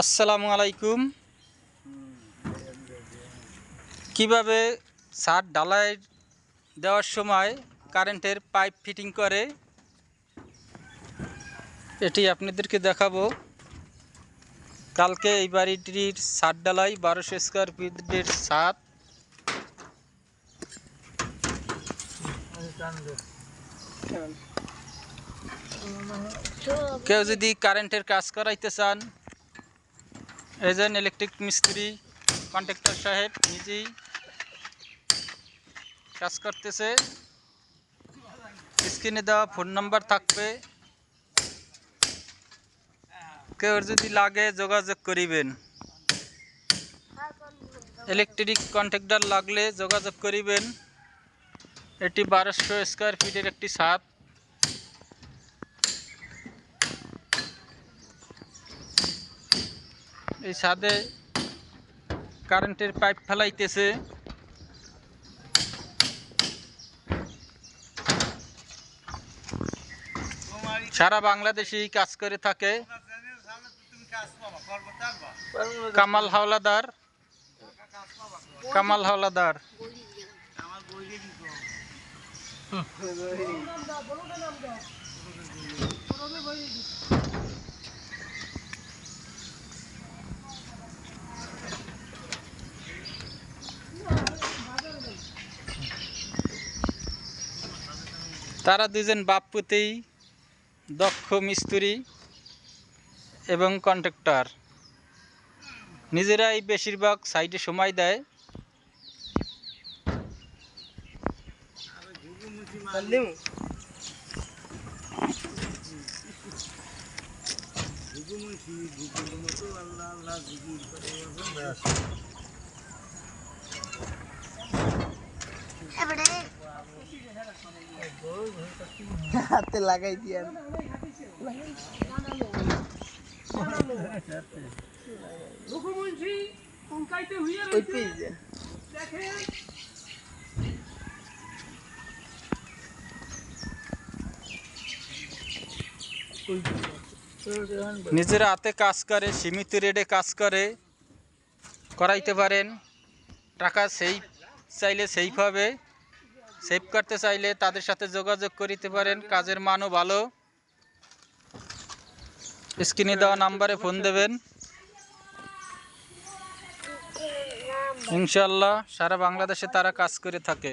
আসসালামু আলাইকুম। কীভাবে ছাদ ঢালাই দেওয়ার সময় কারেন্টের পাইপ ফিটিং করে? এটি আপনাদেরকে দেখাবো। কালকে এই বাড়িটির ছাদ ঢালাই বারোশো স্কোয়ার ফিটের ছাদ। কেউ যদি কারেন্টের কাজ করাইতে চান, এজেন্ট ইলেকট্রিক মিস্ত্রি, কন্ট্রাক্টর সাহেব নিজেই কাজ করতেছে। স্ক্রিনে দেওয়া ফোন নাম্বার থাকবে। কেউ যদি লাগে যোগাযোগ করিবেন। ইলেকট্রিক কন্ট্রাক্টর লাগলে যোগাযোগ করিবেন। এটি বারোশো স্কোয়ার ফিটের একটি ছাদ। এই ছাদে কারেন্টের পাইপ ফেলাইতেছে। সারা বাংলাদেশেই কাজ করে থাকে। কামাল হাওলাদার। কামাল হাওলাদার। তারা দুজন বাপ্পুতেই দক্ষ মিস্ত্রি এবং কন্ট্রাক্টর। নিজেরাই বেশিরভাগ সাইডে সময় দেয়। হাতে লাগাই দিয়ে নিজেরা হাতে কাজ করে সীমিত রেটে কাজ করে করাইতে পারেন। টাকা সেই চাইলে সেফ হবে সেভ করতে চাইলে তাদের সাথে যোগাযোগ করিতে পারেন। কাজের মানও ভালো। স্ক্রিনে দেওয়া নাম্বারে ফোন দেবেন। ইনশাল্লাহ সারা বাংলাদেশে তারা কাজ করে থাকে।